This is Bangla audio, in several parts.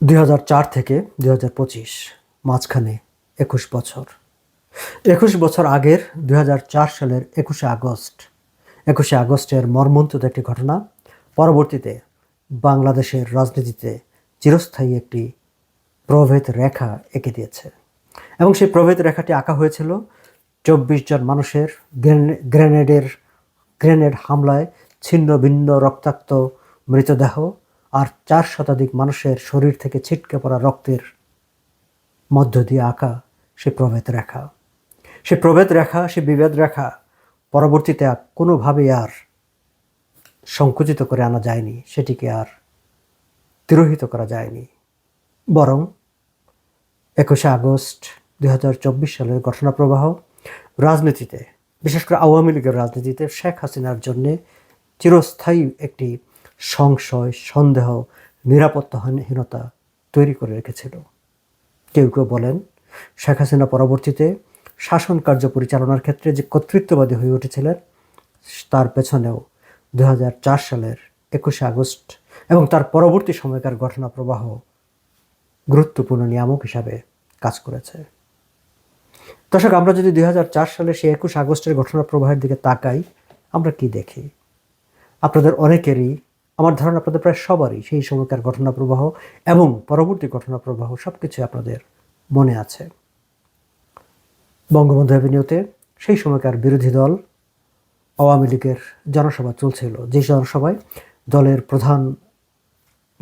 দুই হাজার চার থেকে দু হাজার পঁচিশ, মাঝখানে একুশ বছর। একুশ বছর আগের দু হাজার চার সালের একুশে আগস্ট। একুশে আগস্টের মর্মন্তুদ একটি ঘটনা, পরবর্তীতে বাংলাদেশের রাজনীতিতে চিরস্থায়ী একটি প্রভেদ রেখা এঁকে দিয়েছে। এবং সেই প্রভেদ রেখাটি আঁকা হয়েছিল চব্বিশ জন মানুষের গ্রেনেডের, গ্রেনেড হামলায় ছিন্ন ভিন্ন রক্তাক্ত মৃতদেহ আর চার শতাধিক মানুষের শরীর থেকে ছিটকে পড়া রক্তের মধ্য দিয়ে আঁকা সে প্রভেদ রেখা। সে প্রভেদ রেখা, সে বিভেদ রেখা পরবর্তীতে আর কোনোভাবেই আর সংকুচিত করে আনা যায়নি, সেটিকে আর তিরোহিত করা যায়নি। বরং একুশে আগস্ট দু হাজার চব্বিশ সালের ঘটনা প্রবাহ রাজনীতিতে, বিশেষ করে আওয়ামী লীগের রাজনীতিতে শেখ হাসিনার জন্যে চিরস্থায়ী একটি সংশয়, সন্দেহ, নিরাপত্তাহীনতা তৈরি করে রেখেছিল। কেউ কেউ বলেন, শেখ হাসিনা পরবর্তীতে শাসন কার্য পরিচালনার ক্ষেত্রে যে কর্তৃত্ববাদী হয়ে উঠেছিলেন, তার পেছনেও দু হাজার চার সালের একুশে আগস্ট এবং তার পরবর্তী সময়কার ঘটনা প্রবাহ গুরুত্বপূর্ণ নিয়ামক হিসাবে কাজ করেছে। দর্শক, আমরা যদি দু হাজার চার সালে সেই একুশ আগস্টের ঘটনা প্রবাহের দিকে তাকাই, আমরা কি দেখি? আপনাদের অনেকেরই আমার ধারণা আপনাদের প্রায় সবারই সেই সময়কার ঘটনা প্রবাহ এবং পরবর্তী ঘটনা প্রবাহ সব কিছু আপনাদের মনে আছে। বঙ্গবন্ধু অ্যাভিনিউতে সেই সময়কার বিরোধী দল, আওয়ামী লীগের জনসভা চলছিল। যে জনসভায় দলের প্রধান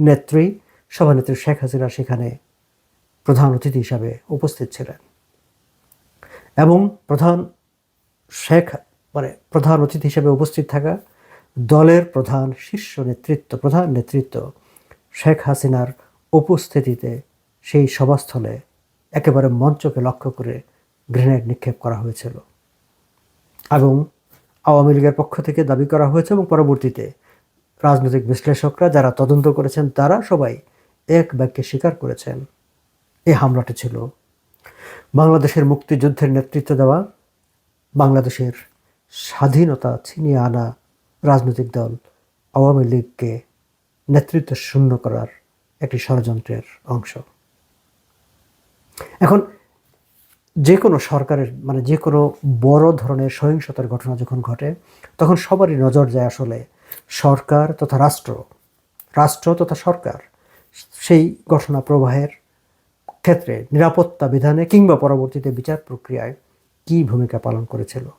নেত্রী, সভানেত্রী শেখ হাসিনা সেখানে প্রধান অতিথি হিসাবে উপস্থিত ছিলেন। এবং প্রধান শেখ মানে প্রধান অতিথি হিসেবে উপস্থিত থাকা দলের প্রধান শীর্ষ নেতৃত্ব, প্রধান নেতৃত্ব শেখ হাসিনার উপস্থিতিতে সেই সভাস্থলে একেবারে মঞ্চকে লক্ষ্য করে গ্রেনেড নিক্ষেপ করা হয়েছিল এবং আওয়ামী লীগের পক্ষ থেকে দাবি করা হয়েছে এবং পরবর্তীতে রাজনৈতিক বিশ্লেষকরা যারা তদন্ত করেছেন তারা সবাই এক বাক্যে স্বীকার করেছেন, এই হামলাটি ছিল বাংলাদেশের মুক্তিযুদ্ধের নেতৃত্ব দেওয়া, বাংলাদেশের স্বাধীনতা ছিনিয়ে আনা রাজনৈতিক দল আওয়ামী লীগকে নেতৃত্ব শূন্য করার একটি ষড়যন্ত্রের অংশ। এখন যে কোনো সরকারের মানে যে কোনো বড় ধরনের সহিংসতার ঘটনা যখন ঘটে, তখন সবারই নজর যায় আসলে সরকার তথা রাষ্ট্র রাষ্ট্র তথা সরকার সেই ঘটনা প্রবাহের ক্ষেত্রে নিরাপত্তা বিধানে কিংবা পরবর্তীতে বিচার প্রক্রিয়ায় কী ভূমিকা পালন করেছিল।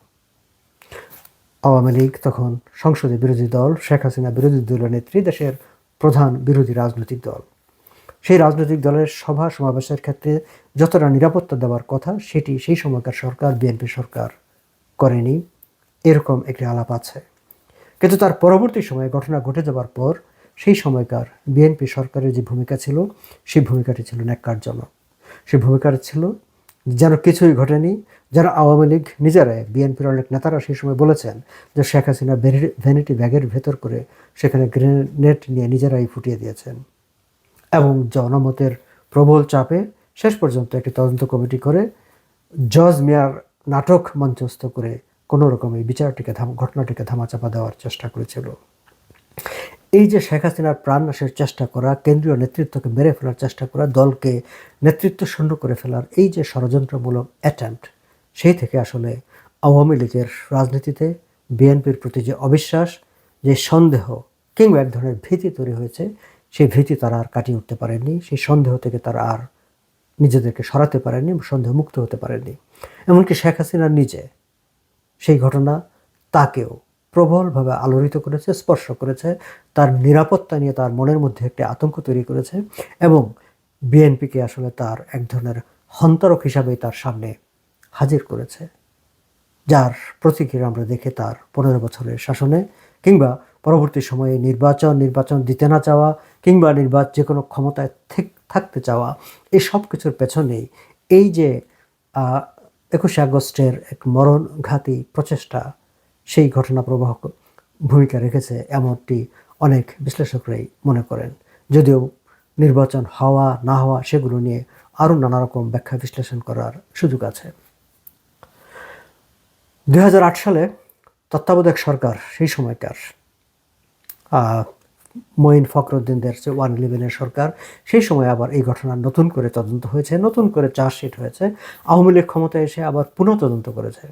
আওয়ামী লীগ তখন সংসদে বিরোধী দল, শেখ হাসিনা বিরোধী দলের নেত্রী, দেশের প্রধান বিরোধী রাজনৈতিক দল। সেই রাজনৈতিক দলের সভা সমাবেশের ক্ষেত্রে যতটা নিরাপত্তা দেওয়ার কথা, সেটি সেই সময়কার সরকার, বিএনপি সরকার করেনি। এরকম একটি আলাপ আছে। কিন্তু তার পরবর্তী সময়ে ঘটনা ঘটে যাওয়ার পর, সেই সময়কার বিএনপি সরকারের যে ভূমিকা ছিল, সেই ভূমিকাটি ছিল ন্যাক্কারজনক। সেই ভূমিকাটি ছিল যেন কিছুই ঘটেনি যারা আওয়ামী লীগ নিজেরাই বিএনপির অনেক নেতারা সেই সময় বলেছেন যে শেখ হাসিনা ভ্যানিটি ব্যাগের ভেতর করে সেখানে গ্রেনেড নিয়ে নিজেরাই ফুটিয়ে দিয়েছেন। এবং জনমতের প্রবল চাপে শেষ পর্যন্ত একটি তদন্ত কমিটি করে জজ মিয়ার নাটক মঞ্চস্থ করে কোনো রকম এই বিচারটিকে থাম ঘটনাটিকে ধামাচাপা দেওয়ার চেষ্টা করেছিল। এই যে শেখ হাসিনার প্রাণনাশের চেষ্টা করা, কেন্দ্রীয় নেতৃত্বকে মেরে ফেলার চেষ্টা করা, দলকে নেতৃত্ব শূন্য করে ফেলার এই যে ষড়যন্ত্রমূলক অ্যাটেম্প্ট সেই থেকে আসলে আওয়ামী লীগের রাজনীতিতে বিএনপির প্রতি যে অবিশ্বাস, যে সন্দেহ কিংবা এক ধরনের ভীতি তৈরি হয়েছে, সেই ভীতি তারা আর কাটিয়ে উঠতে পারেননি, সেই সন্দেহ থেকে তারা আর নিজেদেরকে সরাতে পারেননি, সন্দেহ মুক্ত হতে পারেননি। এমনকি শেখ হাসিনা নিজে সেই ঘটনা তাকেও প্রবলভাবে আলোড়িত করেছে, স্পর্শ করেছে, তার নিরাপত্তা নিয়ে তার মনের মধ্যে একটি আতঙ্ক তৈরি করেছে এবং বিএনপিকে আসলে তার এক ধরনের হন্তরক হিসাবেই তার সামনে হাজির করেছে। যার প্রতিক্রিয়া আমরা দেখে তার পনেরো বছরের শাসনে কিংবা পরবর্তী সময়ে নির্বাচন নির্বাচন দিতে না চাওয়া কিংবা নির্বাচন যে কোনো ক্ষমতায় থেক- থাকতে চাওয়া এই সব কিছুর পেছনেই এই যে একুশে আগস্টের এক মরণঘাতী প্রচেষ্টা সেই ঘটনা প্রবাহ ভূমিকা রেখেছে এমনটি অনেক বিশ্লেষকরাই মনে করেন। যদিও নির্বাচন হওয়া, না হওয়া সেগুলো নিয়ে আরও নানা রকম ব্যাখ্যা বিশ্লেষণ করার সুযোগ আছে। দু হাজার আট সালে তত্ত্বাবধায়ক সরকার সেই সময়কার মঈন ফখরুদ্দিনদের যে ওয়ান ইলেভেনের সরকার, সেই সময় আবার এই ঘটনা নতুন করে তদন্ত হয়েছে, নতুন করে চার্জশিট হয়েছে। আওয়ামী লীগ ক্ষমতায় এসে আবার পুনঃ তদন্ত করেছে।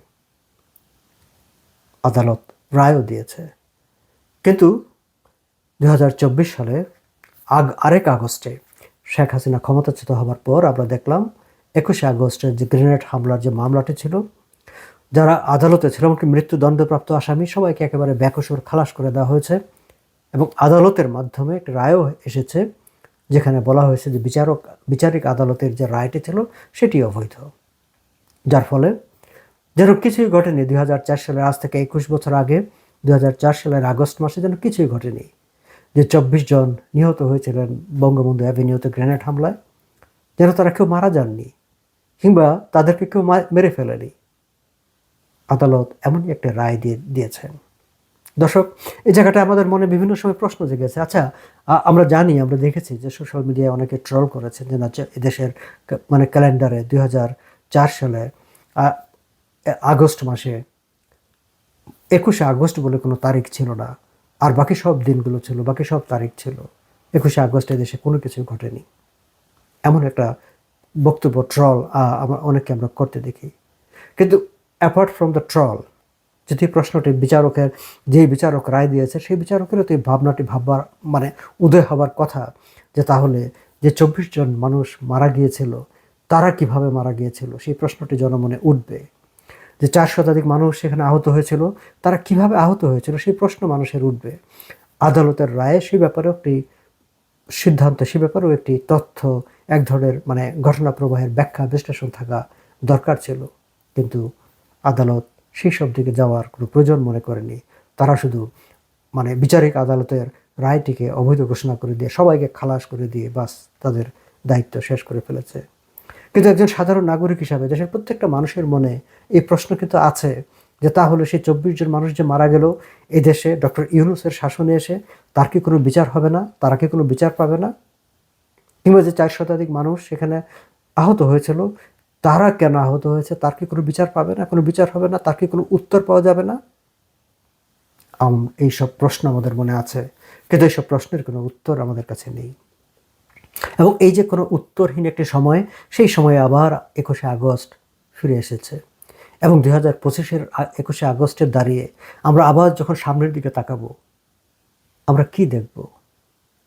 আদালত রায়ও দিয়েছে। কিন্তু দু হাজার চব্বিশ সালে আগ আরেক আগস্টে শেখ হাসিনা ক্ষমতাচ্যুত হওয়ার পর আমরা দেখলাম একুশে আগস্টের যে গ্রেনেড হামলার যে মামলাটি ছিল, যারা আদালতে ছিল এমনকি মৃত্যুদণ্ডপ্রাপ্ত আসামি, সবাইকে একেবারে ব্যাকসুর খালাস করে দেওয়া হয়েছে এবং আদালতের মাধ্যমে একটা রায়ও এসেছে যেখানে বলা হয়েছে যে বিচারক বিচারিক আদালতের যে রায়টি ছিল সেটি অবৈধ, যার ফলে যেন কিছুই ঘটেনি দুই সালের আজ থেকে একুশ বছর আগে দু হাজার চার সালের আগস্ট মাসে যেন কিছুই ঘটেনি। যে চব্বিশ জন নিহত হয়েছিলেন বঙ্গবন্ধু অ্যাভিনিউতে গ্রেনেড হামলায়, যেন তারা কেউ মারা যাননি কিংবা তাদেরকে কেউ মেরে ফেলেনি। আদালত এমনই একটা রায় দিয়ে দিয়েছেন। দর্শক, এই জায়গাটা আমাদের মনে বিভিন্ন সময় প্রশ্ন জেগেছে। আচ্ছা আমরা জানি, আমরা দেখেছি যে সোশ্যাল মিডিয়ায় অনেকে ট্রল করেছেন যে না এদেশের মানে ক্যালেন্ডারে দুই সালে আগস্ট মাসে, একুশে আগস্ট বলে কোনো তারিখ ছিল না। আর বাকি সব দিনগুলো ছিল, বাকি সব তারিখ ছিল। একুশে আগস্টে দেশে কোনো কিছু ঘটেনি। এমন একটা বক্তব্য, ট্রল আমরা অনেককে আমরা করতে দেখি। কিন্তু অ্যাপার্ট ফ্রম দ্য ট্রল যদি প্রশ্নটি বিচারকের যে বিচারক রায় দিয়েছে, সেই বিচারকেরও তো এই ভাবনাটি ভাববার মানে উদয় হবার কথা যে তাহলে যে চব্বিশ জন মানুষ মারা গিয়েছিল, তারা কীভাবে মারা গিয়েছিল, সেই প্রশ্নটি জনমনে উঠবে। যে চার শতাধিক মানুষ সেখানে আহত হয়েছিল, তারা কীভাবে আহত হয়েছিল সেই প্রশ্ন মানুষের উঠবে। আদালতের রায়ে সেই ব্যাপারেও একটি সিদ্ধান্ত, সে ব্যাপারেও একটি তথ্য, এক ধরনের মানে ঘটনা প্রবাহের ব্যাখ্যা, বিশ্লেষণ থাকা দরকার ছিল। কিন্তু আদালত সেই সব দিকে যাওয়ার কোনো প্রয়োজন মনে করেনি। তারা শুধু মানে বিচারিক আদালতের রায়টিকে অবৈধ ঘোষণা করে দিয়ে সবাইকে খালাস করে দিয়ে বাস তাদের দায়িত্ব শেষ করে ফেলেছে। কিন্তু একজন সাধারণ নাগরিক হিসাবে দেশের প্রত্যেকটা মানুষের মনে এই প্রশ্ন কিন্তু আছে যে তাহলে সেই চব্বিশ জন মানুষ যে মারা গেল, এই দেশে ডক্টর ইউনুসের শাসনে এসে তার কি কোনো বিচার হবে না? তারা কি কোনো বিচার পাবে না? কিংবা যে চার শতাধিক মানুষ সেখানে আহত হয়েছিল, তারা কেন আহত হয়েছে? তার কি কোনো বিচার পাবে না? কোনো বিচার হবে না? তার কি কোনো উত্তর পাওয়া যাবে না? এইসব প্রশ্ন আমাদের মনে আছে। কিন্তু এইসব প্রশ্নের কোনো উত্তর আমাদের কাছে নেই। এবং এই যে কোনো উত্তরহীন একটি সময়, সেই সময়ে আবার একুশে আগস্ট ফিরে এসেছে। এবং দুই হাজার পঁচিশের একুশে আগস্টের দাঁড়িয়ে আমরা আবার যখন সামনের দিকে তাকাবো, আমরা কি দেখব?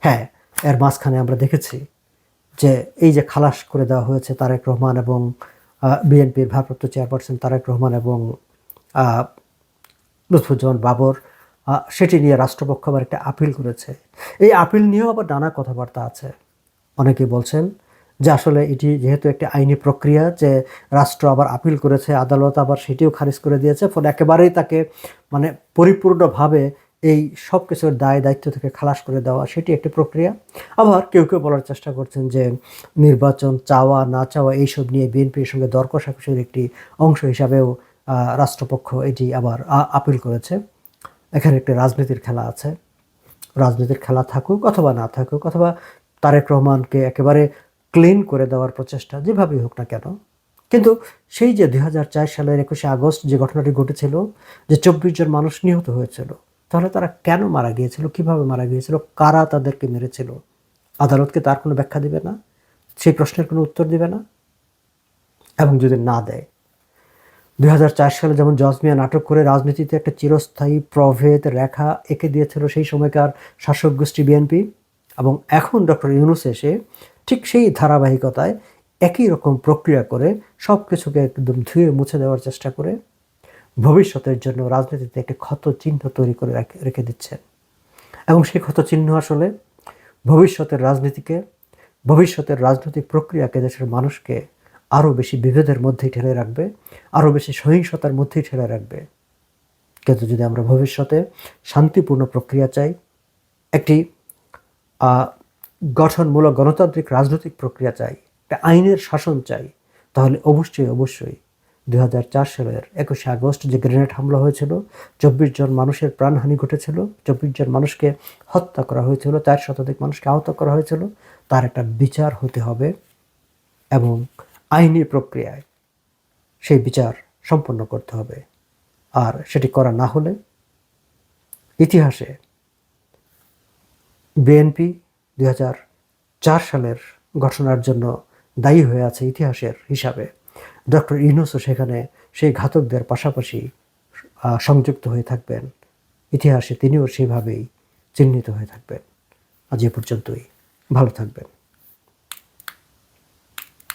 হ্যাঁ এর মাঝখানে আমরা দেখেছি যে এই যে খালাস করে দেওয়া হয়েছে তারেক রহমান এবং বিএনপির ভারপ্রাপ্ত চেয়ারপারসন তারেক রহমান এবং লুৎফুজ্জামান বাবর সেটি নিয়ে রাষ্ট্রপক্ষ আবার একটা আপিল করেছে। এই আপিল নিয়েও আবার নানা কথাবার্তা আছে। অনেকে বলছেন যে আসলে এটি যেহেতু একটি আইনি প্রক্রিয়া যে রাষ্ট্র আবার আপিল করেছে, আদালত আবার সেটিও খারিজ করে দিয়েছে, ফলে একেবারেই তাকে মানে পরিপূর্ণভাবে এই সব কিছুর দায়, দায়িত্ব থেকে খালাস করে দেওয়া সেটি একটি প্রক্রিয়া। আবার কেউ কেউ বলার চেষ্টা করছেন যে নির্বাচন চাওয়া, না চাওয়া এইসব নিয়ে বিএনপির সঙ্গে দর একটি অংশ হিসাবেও রাষ্ট্রপক্ষ এটি আবার আপিল করেছে। এখানে একটি রাজনীতির খেলা আছে। রাজনীতির খেলা থাকুক অথবা না থাকুক, অথবা তারেক রহমানকে একেবারে ক্লিন করে দেওয়ার প্রচেষ্টা, যেভাবেই হোক না কেন। কিন্তু সেই যে দু হাজার চার সালের একুশে আগস্ট যে ঘটনাটি ঘটেছিল, যে চব্বিশ জন মানুষ নিহত হয়েছিল, তাহলে তারা কেন মারা গিয়েছিল, কীভাবে মারা গিয়েছিল, কারা তাদেরকে মেরেছিল? আদালতকে তার কোনো ব্যাখ্যা দিবে না? সেই প্রশ্নের কোনো উত্তর দিবে না? এবং যদি না দেয় দু হাজার চার সালে যেমন জজমিয়া নাটক করে রাজনীতিতে একটা চিরস্থায়ী প্রভেদ রেখা এঁকে দিয়েছিল সেই সময়কার শাসক গোষ্ঠী বিএনপি এবং এখন ডক্টর ইউনুস এসে ঠিক সেই ধারাবাহিকতায় একই রকম প্রক্রিয়া করে সব কিছুকে একদম ধুয়ে মুছে দেওয়ার চেষ্টা করে ভবিষ্যতের জন্য রাজনীতিতে একটি ক্ষত চিহ্ন তৈরি করে রাখে- দিচ্ছেন এবং সেই ক্ষত চিহ্ন আসলে ভবিষ্যতের রাজনীতিকে, ভবিষ্যতের রাজনৈতিক প্রক্রিয়াকে দেশের মানুষকে আরও বেশি বিভেদের মধ্যেই ঠেলে রাখবে আরও বেশি সহিংসতার মধ্যেই ঠেলে রাখবে। কিন্তু যদি আমরা ভবিষ্যতে শান্তিপূর্ণ প্রক্রিয়া চাই, একটি গঠনমূলক গণতান্ত্রিক রাজনৈতিক প্রক্রিয়া চাই, একটা আইনের শাসন চাই, তাহলে অবশ্যই অবশ্যই দু হাজার চার সালের একুশে আগস্ট যে গ্রেনেড হামলা হয়েছিল, চব্বিশ জন মানুষের প্রাণহানি ঘটেছিল, চব্বিশ জন মানুষকে হত্যা করা হয়েছিল, চার শতাধিক মানুষকে আহত করা হয়েছিল, তার একটা বিচার হতে হবে এবং আইনি প্রক্রিয়ায় সেই বিচার সম্পন্ন করতে হবে। আর সেটি করা না হলে ইতিহাসে বিএনপি দুই চার সালের ঘটনার জন্য দায়ী হয়ে আছে ইতিহাসের হিসাবে। ডক্টর ইউনুসও সেখানে সেই ঘাতকদের পাশাপাশি সংযুক্ত হয়ে থাকবেন। ইতিহাসে তিনিও সেভাবেই চিহ্নিত হয়ে থাকবেন। আজ এ পর্যন্তই। ভালো থাকবেন।